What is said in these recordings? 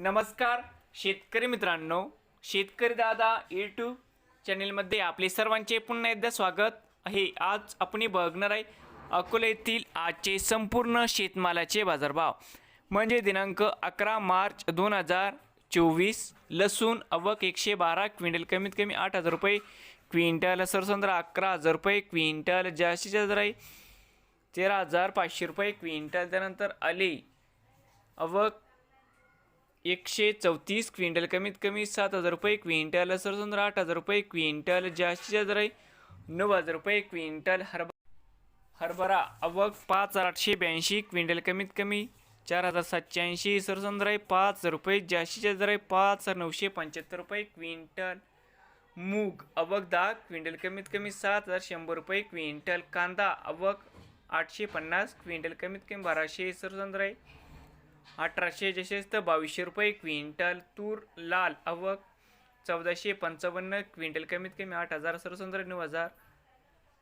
नमस्कार शेतकरी मित्रांनो शेतकरी दादा यूट्यूब चॅनेलमध्ये आपले सर्वांचे पुन्हा एकदा स्वागत आहे. आज आपण बघणार आहे अकोला येथील आजचे संपूर्ण शेतमालाचे बाजारभाव. म्हणजे दिनांक अकरा मार्च दोन हजार चोवीस लसूण अवक एकशे बारा क्विंटल कमीत कमी आठ हजार रुपये क्विंटल सरसंद्रा अकरा हजार रुपये क्विंटल जास्तीत जास्त आहे तेरा हजार पाचशे रुपये क्विंटल त्यानंतर आले अवक एकशे चौतीस क्विंटल कमीत कमी सात हजार रुपये क्विंटल सरसंद्रा आठ हजार रुपये क्विंटल जास्तीत जास्त आहे नऊ हजार रुपये क्विंटल हरभ हरभरा अवक पाच हजार आठशे ब्याऐंशी क्विंटल कमीत कमी चार हजार सातशे ऐंशी सरसंद्रा आहे पाच हजार रुपये जास्तीत जास्त आहे पाच हजार नऊशे पंच्याहत्तर रुपये क्विंटल मूग अवक दहा क्विंटल कमीत कमी सात हजार शंभर रुपये क्विंटल कांदा अवक आठशे पन्नास क्विंटल कमीत कमी बाराशे सरसंद्रा आहे अठराशे जसेच तर बावीसशे रुपये क्विंटल तूर लाल अवक चौदाशे पंचावन्न क्विंटल कमीत कमी आठ हजार सरसंद्र नऊ हजार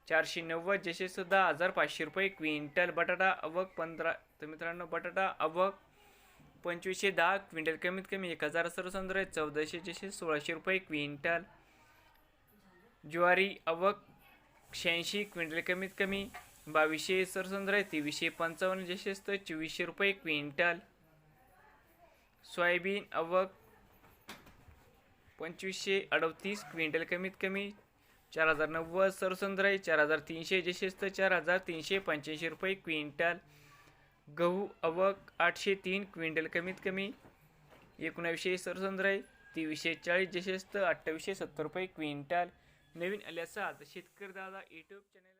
चारशे नव्वद जसेच दहा हजार पाचशे रुपये क्विंटल बटाटा अवक पंधरा तर मित्रांनो बटाटा अवक पंचवीसशे दहा क्विंटल कमीत कमी एक हजार सरसंद्र चौदाशे जसे सोळाशे रुपये क्विंटल ज्वारी अवक शहाऐंशी क्विंटल कमीत कमी बावीसशे सरसंद्र तेवीसशे पंचावन्न जसेच तर चोवीसशे रुपये क्विंटल. सोयाबीन अवक पंचवीसशे अडतीस क्विंटल कमीत कमी चार हजार नव्वद सरसंद्राई चार हजार तीनशे जशेस्त चार हजार तीनशे पंच्याऐंशी रुपये क्विंटल. गहू अवक आठशे तीन क्विंटल कमीत कमी एकोणावीसशे सरसंद्राई आहे तेवीसशे चाळीस जशेस्त अठ्ठावीसशे सत्तर रुपये क्विंटल. नवीन आल्याचा शेतकरी दादा यूट्यूब चॅनल